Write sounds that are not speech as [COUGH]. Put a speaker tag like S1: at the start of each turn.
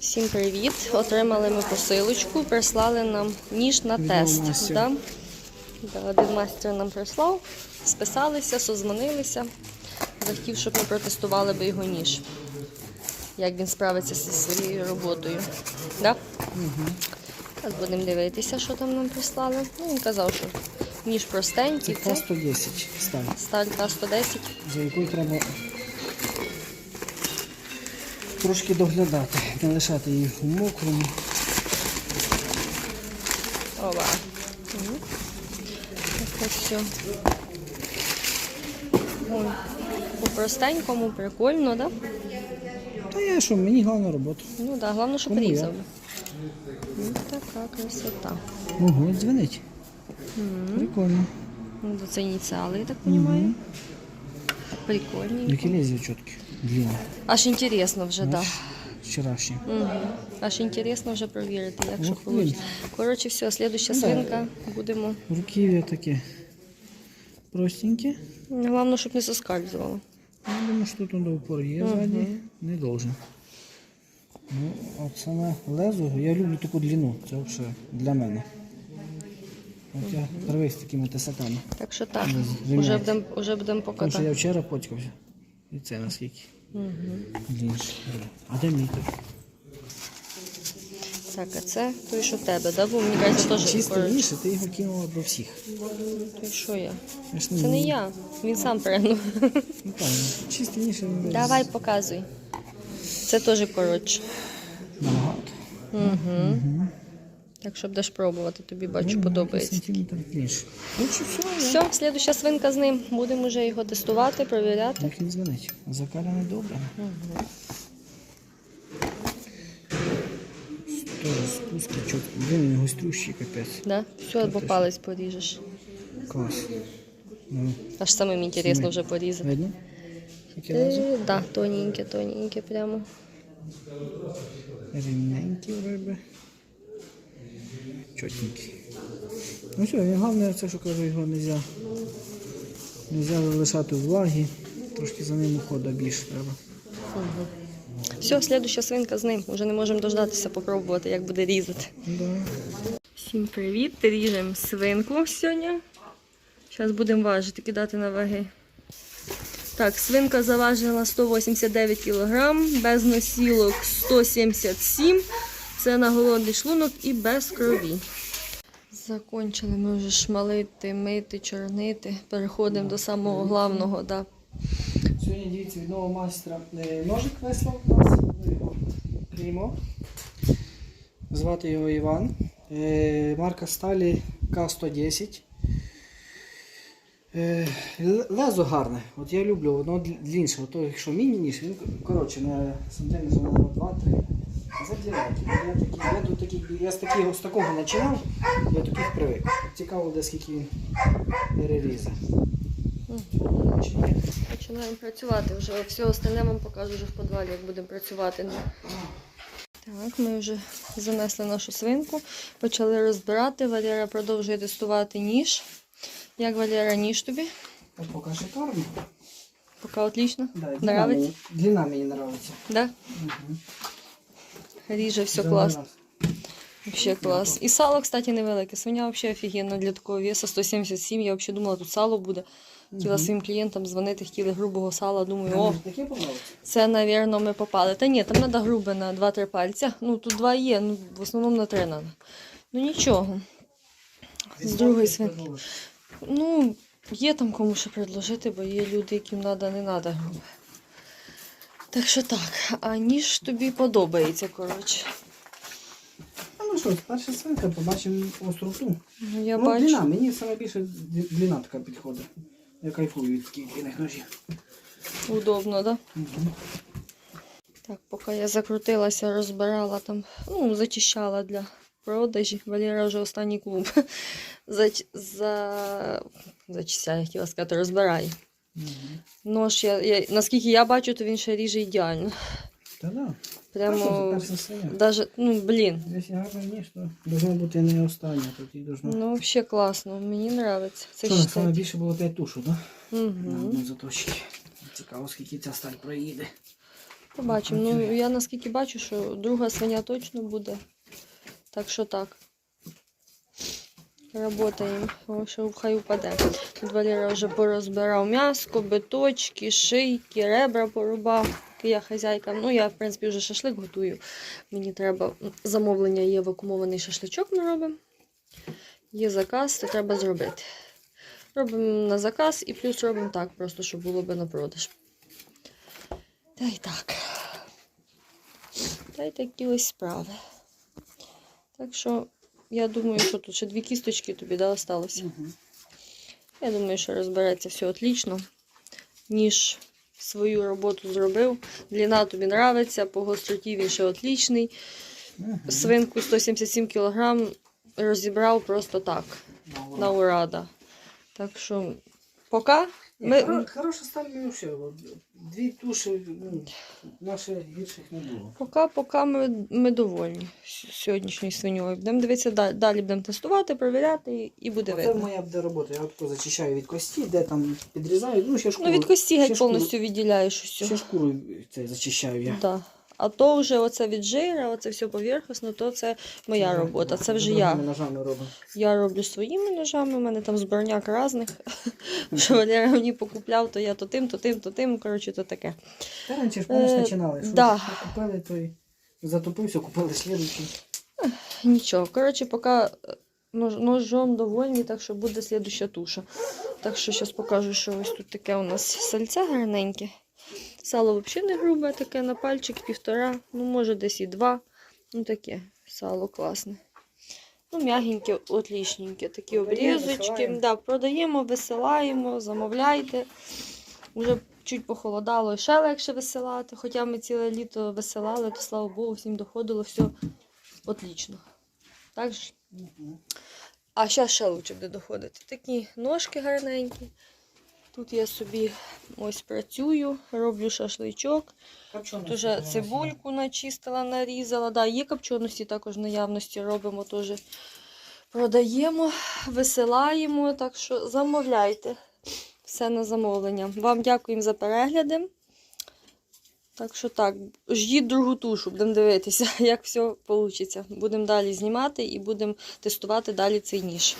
S1: Всім привіт! Отримали ми посилочку, прислали нам ніж на тест. Да? Да, один майстер нам прислав, списалися, созвонилися. Захотів, щоб ми протестували би його ніж. Як він справиться зі своєю роботою. Да? Зараз будемо дивитися, що там нам прислали. Ну, він казав, що ніж простенький,
S2: Це
S1: це
S2: К-110 сталь,
S1: сталь К-110.
S2: за якою треба трошки доглядати, не лишати її в мокрому.
S1: Ова. Так все. По-простенькому, прикольно, да?
S2: Та я що, мені головна робота.
S1: Ну да, головне, щоб різав. Ну, така красота.
S2: Ого, дзвенить. Прикольно.
S1: Ну, це ініціали, я так розумію. Прикольненько.
S2: Які лезвия чіткі, длинні.
S1: Аж інтересно вже, так. Да.
S2: Вчорашні.
S1: Угу. Аж інтересно вже перевірити, як що вийде. Коротше, все, слідуща
S2: Ну,
S1: свинка. Будемо.
S2: Руків'я таке простеньке.
S1: Головне, щоб не соскальзувало.
S2: Я думаю, що тут до упор є ззаді. Не должен. Ну, от саме лезо, я люблю таку длину. Це взагалі для мене. От я привик з такими тесаками.
S1: Так що так, вже будемо вже будемо
S2: Тому що
S1: покатати.
S2: я вчора поцькався. І це наскільки. Длинніше. А де мій тут?
S1: Так, а це той, що в тебе, да? Бо мені кажеться, теж
S2: Чисто ніше, ти його кинула до всіх.
S1: Той що я?
S2: Я ж
S1: Це не я. Він сам пригнув.
S2: Ну правильно. Чисто ніше не
S1: Давай показуй. Це теж коротше.
S2: Набагато.
S1: Так що будеш пробувати, тобі бачу,
S2: Ну,
S1: подобається.
S2: Ну все,
S1: слідуща свинка з ним. Будемо вже його тестувати, перевіряти.
S2: як він дзвонить. Закаляне добре. Тоже спуски. Блин, він гострющий, капець.
S1: Да? Все, або палець поріжеш.
S2: Клас. Ну,
S1: Аж самим інтересно вже порізати.
S2: видно? Лезо?
S1: Е, Да, тоненьке, тоненьке прямо.
S2: Рівненькі риби. Чотненькі. Ну все, і головне, це, що кажу, його нельзя, нельзя залишати у влагі. Трошки за ним уходу більше треба.
S1: Все, слідуща свинка з ним. Уже не можемо дождатися, попробувати, як буде різати.
S2: Да.
S1: Всім привіт! Ріжемо свинку сьогодні. Зараз будемо важити, кидати на ваги. Так, свинка заважила 189 кг, без носілок 177 Це на голодний шлунок і без крові. Закончили ми вже шмалити, мити, чорнити. Переходимо до самого головного. Да.
S2: Сьогодні дивіться від нового майстра е, ножик вислав у нас. Ми його приймо. Звати його Іван. Е, Марка сталі К110. Е, Лезо гарне. От я люблю, воно дл- длінше. Ото, якщо міні-ніж, він коротше на сантиметр на 2-3. Задирайте. Я, такі, я, таких, я з, таких, з такого починав, я таких привик. Цікаво, де скільки він перерізав. Чи?
S1: Починаємо працювати. Вже все остальне вам покажу вже в підвалі, як будемо працювати. Так, ми вже занесли нашу свинку, почали розбирати. Валера продовжує тестувати ніж. Як Валера, ніж тобі?
S2: Поки шикарно.
S1: Поки отлично.
S2: Да, длина,
S1: Нравиться?
S2: мені, длина мені нравиться.
S1: Да? Ріже все класно. Вообще клас. І сало, кстати, невелике. Свиня взагалі офігенно для такого весу 177. Я взагалі думала, тут сало буде. Хотіла своїм клієнтам дзвонити, хотіли грубого сала. Думаю, о? Це, напевно, ми попали. Та ні, там треба грубе на 2-3 пальця. Ну, тут два є, ну в основному на 3 треба. Ну нічого. З другої свинки. Ну, є там кому що предложити, бо є люди, яким треба, не треба грубе. Так що так, а ніж тобі подобається, коротше.
S2: А ну що, перша свинка, побачимо остроту.
S1: Ну, я
S2: ну,
S1: бачу.
S2: длина, мені саме більше д- длина така підходить. Я кайфую від таких ножів.
S1: Удобно, так? Да? Так, поки я закрутилася, розбирала там, ну, зачищала для продажі. Валера вже останній клуб [LAUGHS] зач... за... зачищає, хотіла сказати, розбирає. Нож, я, я, наскільки я бачу, то він ще ріже ідеально.
S2: Та да.
S1: Прямо, даже, ну, блін.
S2: Якщо гарно ніж, то должно бути не остання, тут і должно.
S1: Ну, взагалі класно, мені подобається. Це
S2: Що,
S1: ще
S2: саме більше було 5 тушу, так? Да? На
S1: Угу.
S2: одній заточці. Цікаво, скільки ця сталь проїде.
S1: Побачимо. Ну, я наскільки бачу, що друга свиня точно буде. Так що так. Работаємо. Що хай упаде. Тут Валера вже порозбирав м'яско, биточки, шийки, ребра порубав. Я хазяйка. Ну, я, в принципі, вже шашлик готую. Мені треба замовлення є вакуумований шашличок ми робимо. Є заказ, то треба зробити. Робимо на заказ і плюс робимо так, просто щоб було би на продаж. Та й так. Та й такі ось справи. Так що, я думаю, що тут ще дві кісточки тобі да, осталося.
S2: Мгм.
S1: Я думаю, що розбереться все отлично. Ніж свою роботу зробив. Длина тобі нравиться, по гостроті він ще отлічний.
S2: Мгм.
S1: Свинку 177 кг розібрав просто так,
S2: На ура.
S1: на урада. Так що, поки
S2: Ні,
S1: ми,
S2: хоро- Хороша сталь ну, все. Дві туші, ну, наших гірших не було.
S1: поки, поки ми, ми довольні сьогоднішньою свиньою. Будемо дивитися далі, далі будемо тестувати, провіряти і- буде
S2: Оце
S1: видно.
S2: моя буде робота. Я тако зачищаю від кості, де там підрізаю. Ну, ще шкуру.
S1: Ну, від кості геть повністю відділяєш усю.
S2: Ще шкуру це зачищаю я.
S1: Да. А то вже оце від жира, оце все поверхностно, то це моя робота. Це вже я.
S2: ножами робимо.
S1: Я роблю своїми ножами, у мене там зборняк різних. Що Валера мені покупляв, то я то тим, то тим, то тим. Коротше, то таке.
S2: Та раніше ж помниш
S1: Е,
S2: починали.
S1: Да.
S2: купили, то й затопився, купили слідуючий.
S1: Нічого. Коротше, поки е, ножом довольні, так що буде слідуща туша. Так що зараз покажу, що ось тут таке у нас сальце гарненьке. Сало взагалі не грубе, таке на пальчик півтора, ну може десь і два. Ну таке сало класне. Ну, м'ягеньке, отлічненьке. Такі обрізочки. Да, продаємо, висилаємо, замовляйте. Уже чуть похолодало, і ще легше висилати. Хоча ми ціле літо висилали, то слава Богу, всім доходило все отлично. Так ж? А зараз ще лучше буде доходити. Такі ножки гарненькі. Тут я собі ось працюю, роблю шашличок. Тут вже цибульку начистила, нарізала. Да, є копченості також в наявності робимо теж. Продаємо, висилаємо, так що замовляйте все на замовлення. Вам дякуємо за перегляди. Так що так, ждіть другу тушу, будемо дивитися, [LAUGHS] як все вийде. Будемо далі знімати і будемо тестувати далі цей ніж.